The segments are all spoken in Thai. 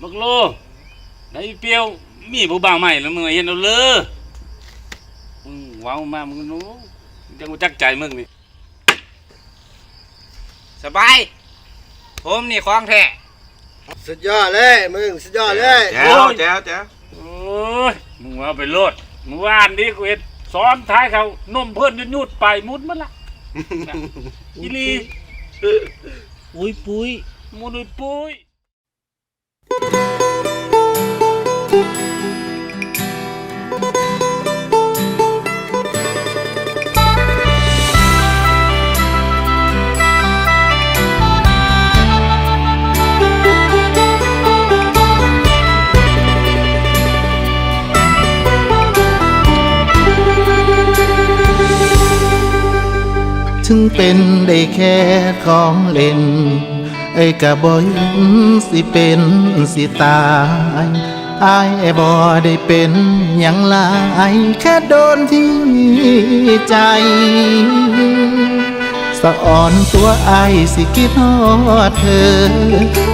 มักโลไอ้เปียวมีผู้บ่าวใหม่แล้วมึงเห็นเอาเลยมึงเว้าวมามึงนู้จังกูจักใจมึงนี่สบาย ผมนี่ของแท้สุดยอดเลยมึงสุดยอดเลยแจ๋วแจ๋วแจ๋วโอ้ยมึงว่าไปโลดมึงว่านนี้กูเห็นซ้อนท้ายเขานมเพิ่นยุดๆไปมุดมันละอีหลีอุ้ยปุ้ยมุดอุ้ยปุ้ย ถึงเป็นได้แค่ของเล่น ไอ้กะบ่ยนสิเป็นสิตายอายบ่ได้เป็นหยังหลายแค่โดนที่ใจ สะอ่อนตัวอายสิคิดฮอดเธอ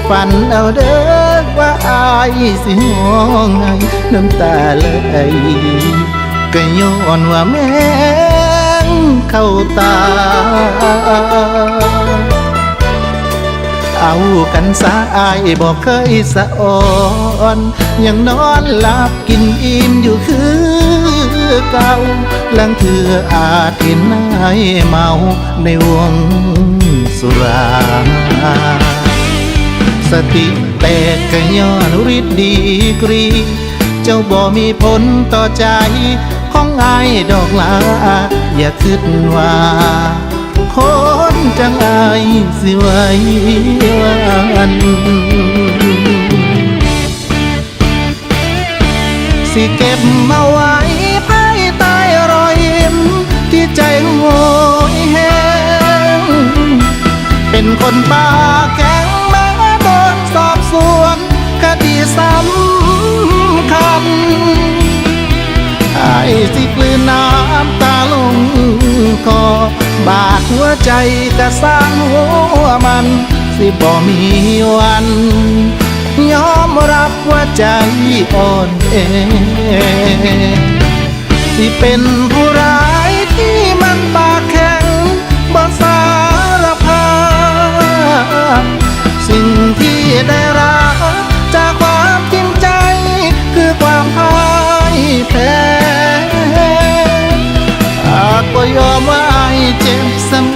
ฝันเอาเด้อว่าอายสิห้องไห้น้ำตาไหลก็ย้อนว่าแม่ เข้าตา เอากันสาอายบอกเคยสะอ่อนยังนอนหลับกินอิ่มอยู่คือเก่าลังเถืออาจเห็นนายเมาในวงสุรา สติแตกก็ย้อนฤทธิ์ดีกรี เจ้าบ่มีผลต่อใจ ของอายดอกลา อย่าคิดว่า คนจังอายสิไว้วันสิเก็บมาไว้ บาดหัวใจกะสร้างหัวมัน สิบ่มีวัน ยอมรับว่าใจอ่อนเอที่เป็นผู้ร้า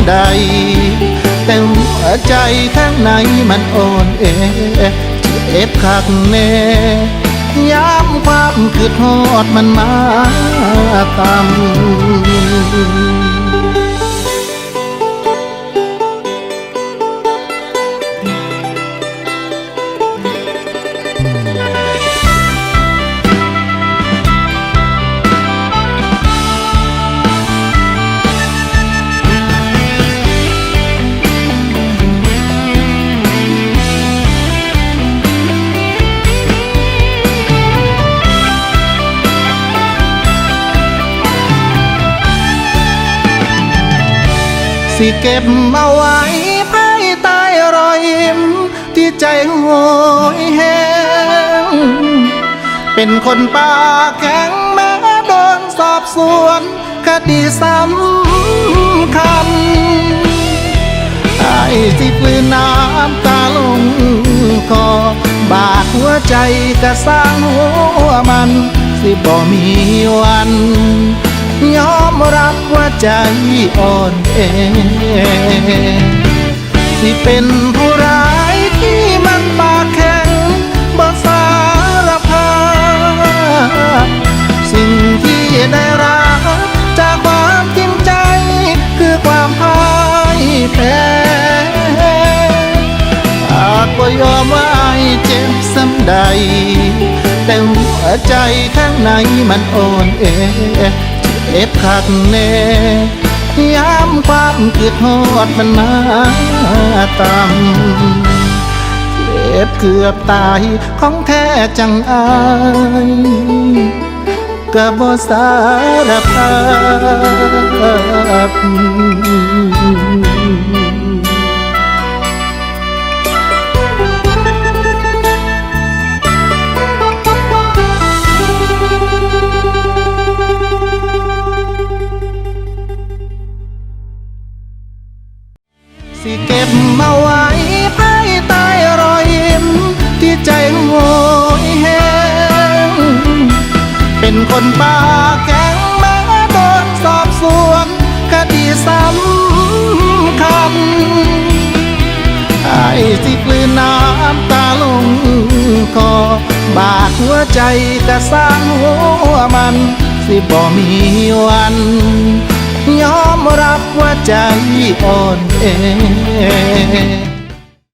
ใด แต่หัวใจข้างในมันอ่อนเอเจ็บคักแน่ย้ำความคืดหอดมันมาตา สิเก็บมาไว้ภายใต้รอยยิ้มที่ใจโหยแหงเป็นคนปากแข็งแม้โดนสอบสวนคดีสำคัญไอ้สิปลืนน้ำตาลงคอบาดหัวใจกะสร้างหัวมัน สิบ่มีวัน ยอมรับว่าใจอ่อนเอสิเป็นผู้ร้ายที่มันปากแข็งบ่สารภาพสิ่งที่ได้รับจากความจริงใจคือความพ่ายแพ้อาจก็ยอมว่าไอ้เจ็บซ้ำใด แต่หัวใจข้างในมันอ่อนเอ เจ็บคักแน่ย้ำความคิดฮอดมันมาตำเจ็บเกือบตายของแท้จังอายกะบ่สารภาพ สิเก็บมาไว้ภายใต้รอยยิ้มที่ใจโหยแหงเป็นคนป่าแข็งแม้โดนสอบสวนคดีสำคัญไอ้สิกลืนน้ำตาลงคอบาดหัวใจกะสร้างหัวมัน สิบ่มีวัน ยอมรับว่าใจอ่อนแอ